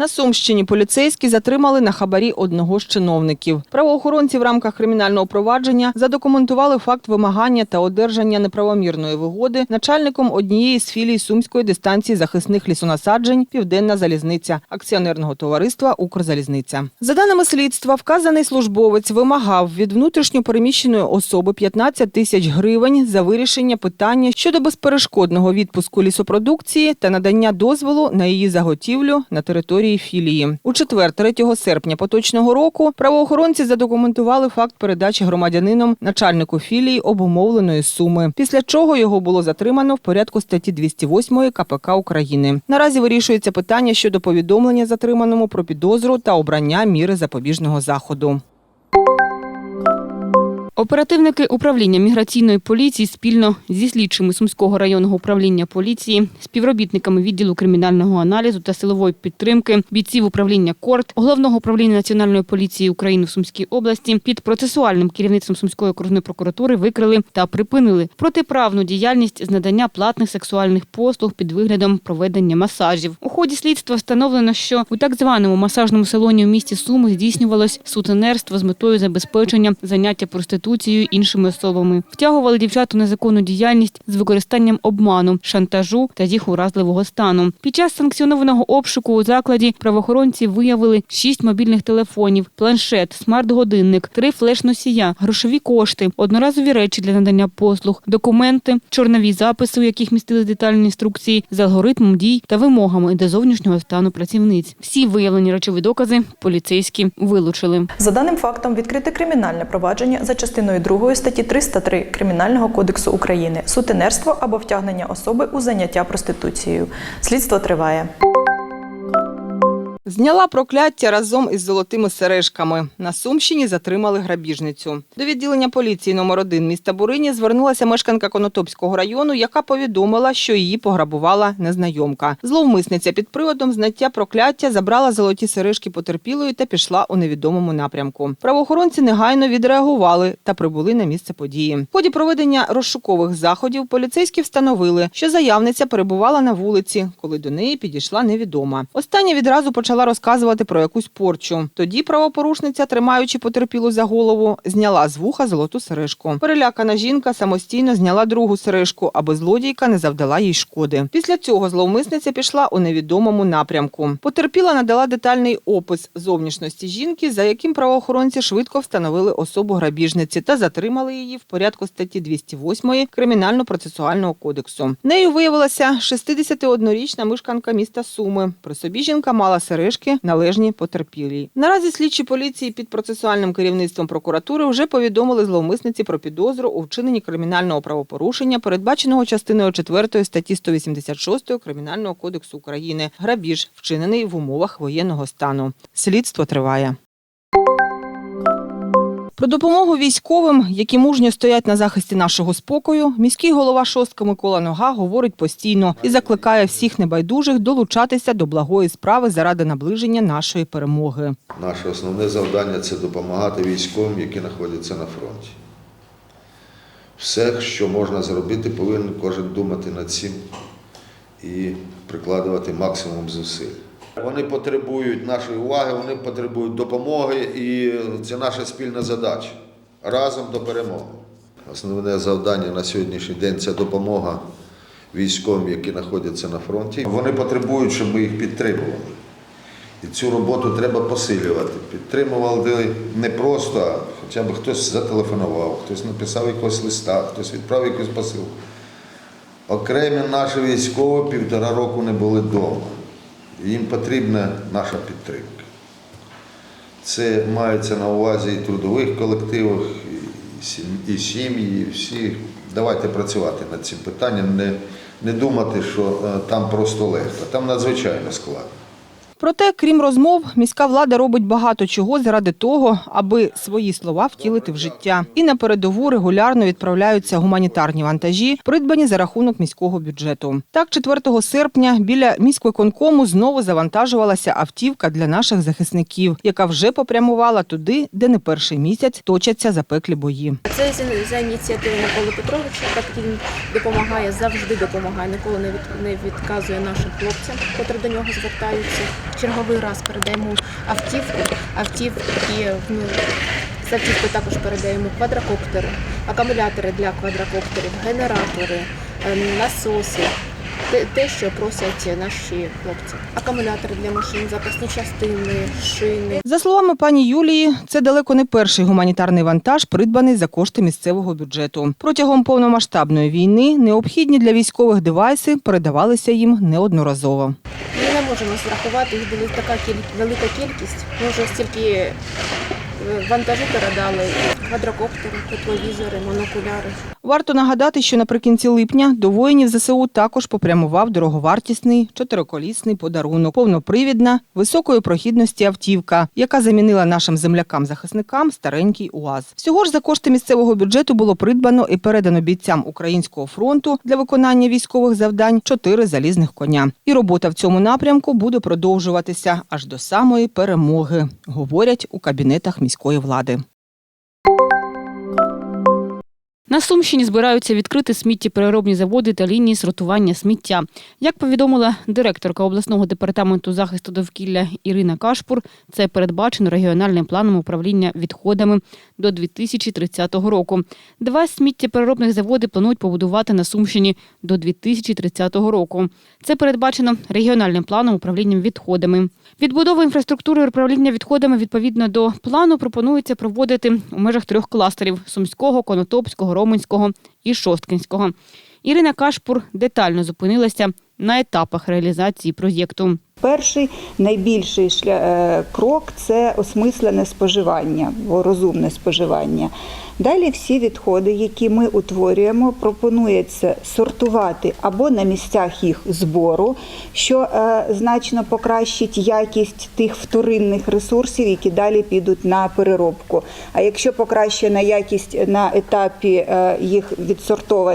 На Сумщині поліцейські затримали на хабарі одного з чиновників. Правоохоронці в рамках кримінального провадження задокументували факт вимагання та одержання неправомірної вигоди начальником однієї з філій Сумської дистанції захисних лісонасаджень Південна залізниця акціонерного товариства Укрзалізниця. За даними слідства, вказаний службовець вимагав від внутрішньопереміщеної особи 15 тисяч гривень за вирішення питання щодо безперешкодного відпуску лісопродукції та надання дозволу на її заготівлю на території філії. У четвер, 3 серпня поточного року, правоохоронці задокументували факт передачі громадянином начальнику філії обумовленої суми, після чого його було затримано в порядку статті 208 КПК України. Наразі вирішується питання щодо повідомлення затриманому про підозру та обрання міри запобіжного заходу. Оперативники управління міграційної поліції спільно зі слідчими Сумського районного управління поліції, співробітниками відділу кримінального аналізу та силової підтримки, бійців управління КОРТ, головного управління Національної поліції України в Сумській області під процесуальним керівництвом Сумської окружної прокуратури викрили та припинили протиправну діяльність з надання платних сексуальних послуг під виглядом проведення масажів. У ході слідства встановлено, що у так званому масажному салоні в місті Суми здійснювалось сутенерство з метою забезпечення заняття проституцією іншими особами. Втягували дівчат у незаконну діяльність з використанням обману, шантажу та їх уразливого стану. Під час санкціонованого обшуку у закладі правоохоронці виявили шість мобільних телефонів, планшет, смарт-годинник, три флеш-носія, грошові кошти, одноразові речі для надання послуг, документи, чорнові записи, у яких містили детальні інструкції з алгоритмом дій та вимогами до зовнішнього стану працівниць. Всі виявлені речові докази поліцейські вилучили. За даним фактом відкрите кримінальне провадження за частиною 2 статті 303 Кримінального кодексу України сутенерство або втягнення особи у заняття проституцією. Слідство триває. Зняла прокляття разом із золотими сережками. На Сумщині затримали грабіжницю. До відділення поліції номер 1 міста Бурині звернулася мешканка Конотопського району, яка повідомила, що її пограбувала незнайомка. Зловмисниця під приводом знаття прокляття забрала золоті сережки потерпілої та пішла у невідомому напрямку. Правоохоронці негайно відреагували та прибули на місце події. В ході проведення розшукових заходів поліцейські встановили, що заявниця перебувала на вулиці, коли до неї підійшла невідома. Остання відразу почала розказувати про якусь порчу. Тоді правопорушниця, тримаючи потерпілу за голову, зняла з вуха золоту сережку. Перелякана жінка самостійно зняла другу сережку, аби злодійка не завдала їй шкоди. Після цього зловмисниця пішла у невідомому напрямку. Потерпіла надала детальний опис зовнішності жінки, за яким правоохоронці швидко встановили особу грабіжниці та затримали її в порядку статті 208 Кримінально-процесуального кодексу. Нею виявилася 61-річна мешканка міста Суми. При собі жінка мала сережки, належні потерпілій. Наразі слідчі поліції під процесуальним керівництвом прокуратури вже повідомили зловмисниці про підозру у вчиненні кримінального правопорушення, передбаченого частиною 4 статті 186 Кримінального кодексу України. Грабіж вчинений в умовах воєнного стану. Слідство триває. Про допомогу військовим, які мужньо стоять на захисті нашого спокою, міський голова шостка Микола Нога говорить постійно і закликає всіх небайдужих долучатися до благої справи заради наближення нашої перемоги. Наше основне завдання це допомагати військовим, які знаходяться на фронті. Все, що можна зробити, повинен кожен думати над цим і прикладувати максимум зусиль. Вони потребують нашої уваги, вони потребують допомоги, і це наша спільна задача разом до перемоги. Основне завдання на сьогоднішній день це допомога військовим, які знаходяться на фронті. Вони потребують, щоб ми їх підтримували. І цю роботу треба посилювати. Підтримували не просто, хоча б хтось зателефонував, хтось написав якогось листа, хтось відправив якусь посилку. Окремі наші військові півтора року не були вдома. Їм потрібна наша підтримка. Це мається на увазі і трудових колективах, і сім'ї, і всі. Давайте працювати над цим питанням, не, не думати, що е, там просто легко, там надзвичайно складно. Проте, крім розмов, міська влада робить багато чого заради того, аби свої слова втілити в життя. І на передову регулярно відправляються гуманітарні вантажі, придбані за рахунок міського бюджету. Так, 4 серпня біля міськвиконкому знову завантажувалася автівка для наших захисників, яка вже попрямувала туди, де не перший місяць точаться запеклі бої. Це за- ініціативи Миколи Петровича, так він допомагає, завжди допомагає, ніколи не відказує нашим хлопцям, котрі до нього звертаються. Черговий раз передаємо автівку. Автівки ну, з автівки також передаємо квадрокоптери, акумулятори для квадрокоптерів, генератори, ем, насоси. Те, що просять наші хлопці. Акумулятори для машин, запасні частини, шини. За словами пані Юлії, це далеко не перший гуманітарний вантаж, придбаний за кошти місцевого бюджету. Протягом повномасштабної війни необхідні для військових девайси передавалися їм неодноразово. Можемо зрахувати, їх була така велика кількість. Ми вже стільки е, вантажу передали, квадрокоптери, тепловізори, монокуляри. Варто нагадати, що наприкінці липня до воїнів ЗСУ також попрямував дороговартісний чотириколісний подарунок, повнопривідна, високої прохідності автівка, яка замінила нашим землякам-захисникам старенький УАЗ. Всього ж за кошти місцевого бюджету було придбано і передано бійцям українського фронту для виконання військових завдань чотири залізних коня. І робота в цьому напрямку буде продовжуватися аж до самої перемоги, говорять у кабінетах міської влади. На Сумщині збираються відкрити сміттєпереробні заводи та лінії сортування сміття. Як повідомила директорка обласного департаменту захисту довкілля Ірина Кашпур, це передбачено регіональним планом управління відходами до 2030 року. Два сміттєпереробних заводи планують побудувати на Сумщині до 2030 року. Це передбачено регіональним планом управління відходами. Відбудову інфраструктури управління відходами відповідно до плану пропонується проводити у межах трьох кластерів: Сумського, Конотопського, Романського і Шосткинського. Ірина Кашпур детально зупинилася на етапах реалізації проєкту. Перший найбільший шля... е, крок це осмислене споживання, розумне споживання. Далі всі відходи, які ми утворюємо, пропонується сортувати або на місцях їх збору, що е, значно покращить якість тих вторинних ресурсів, які далі підуть на переробку. А якщо покращена якість на етапі е, їх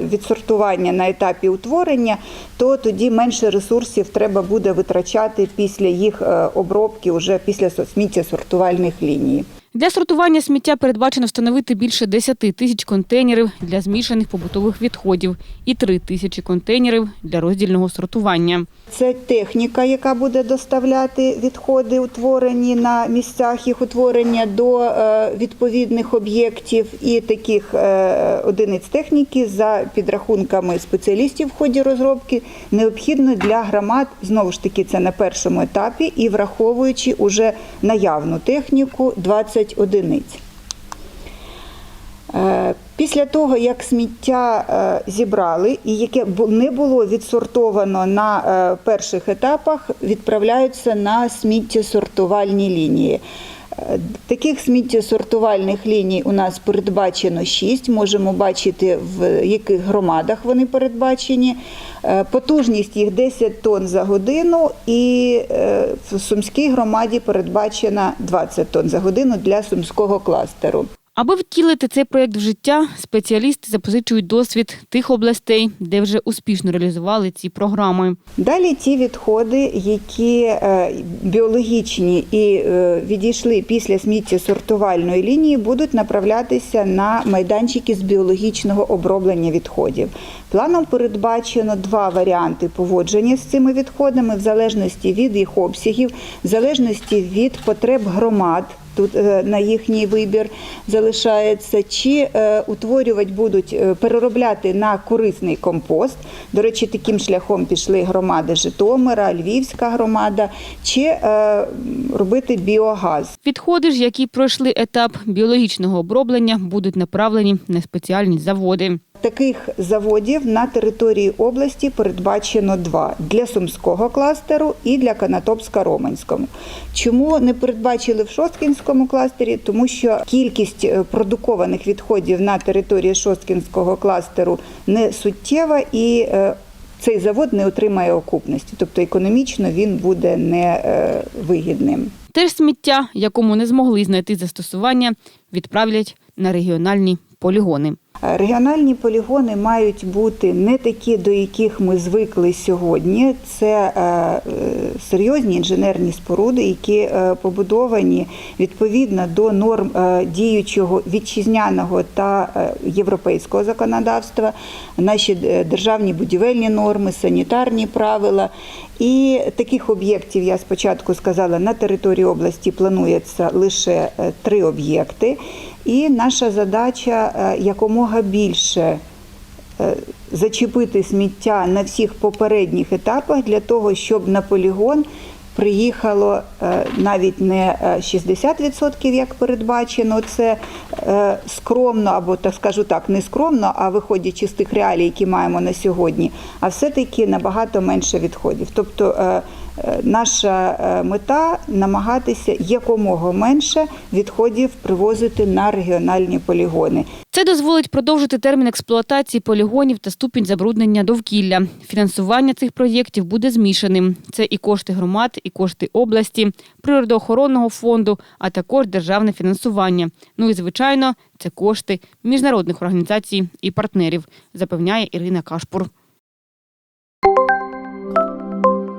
відсортування на етапі утворення, то тоді менше ресурсів треба буде витрачати після їх е, обробки, уже після со- сміттєсортувальних ліній. Для сортування сміття передбачено встановити більше 10 тисяч контейнерів для змішаних побутових відходів і 3 тисячі контейнерів для роздільного сортування. Це техніка, яка буде доставляти відходи, утворені на місцях їх утворення до е, відповідних об'єктів і таких е, одиниць техніки за підрахунками спеціалістів в ході розробки необхідно для громад знову ж таки це на першому етапі і враховуючи уже наявну техніку 20 одиниць. Е, Після того, як сміття е, зібрали і яке не було відсортовано на е, перших етапах, відправляються на сміттєсортувальні лінії. Таких сміттєсортувальних ліній у нас передбачено 6. Можемо бачити, в яких громадах вони передбачені. Е, Потужність їх 10 тонн за годину, і е, в Сумській громаді передбачена 20 тонн за годину для сумського кластеру. Аби втілити цей проєкт в життя, спеціалісти запозичують досвід тих областей, де вже успішно реалізували ці програми. Далі ті відходи, які е, біологічні і е, відійшли після сміттєсортувальної лінії, будуть направлятися на майданчики з біологічного оброблення відходів. Планом передбачено два варіанти поводження з цими відходами в залежності від їх обсягів, в залежності від потреб громад. Тут е, на їхній вибір залишається, чи е, утворювати будуть е, переробляти на корисний компост. До речі, таким шляхом пішли громади Житомира, Львівська громада, чи робити біогаз. Відходи ж, які пройшли етап біологічного оброблення, будуть направлені на спеціальні заводи. Таких заводів на території області передбачено два для Сумського кластеру і для Канатопська-Романському. Чому не передбачили в Шосткінському кластері? Тому що кількість е, продукованих відходів на території Шосткінського кластеру не суттєва і е, цей завод не отримає окупності, тобто економічно він буде невигідним. Теж сміття, якому не змогли знайти застосування, відправлять на регіональні полігони. Е, Регіональні полігони мають бути не такі, до яких ми звикли сьогодні. Це е, е, серйозні інженерні споруди, які побудовані відповідно до норм діючого вітчизняного та європейського законодавства, наші державні будівельні норми, санітарні правила. І таких об'єктів я спочатку сказала на території області планується лише три об'єкти. І наша задача е, якомога більше е, зачепити сміття на всіх попередніх етапах для того, щоб на полігон приїхало е, навіть не е, 60%, як передбачено, це скромно, або так скажу так, не скромно, а виходячи з тих реалій, які маємо на сьогодні, а все-таки набагато менше відходів. Тобто наша е, мета намагатися якомога менше відходів привозити на регіональні полігони. Це дозволить продовжити термін експлуатації полігонів та ступінь забруднення довкілля. Фінансування цих проєктів буде змішаним. Це і кошти громад, і кошти області, природоохоронного фонду, а також державне фінансування. Ну і звичайно, це кошти міжнародних організацій і партнерів, запевняє Ірина Кашпур.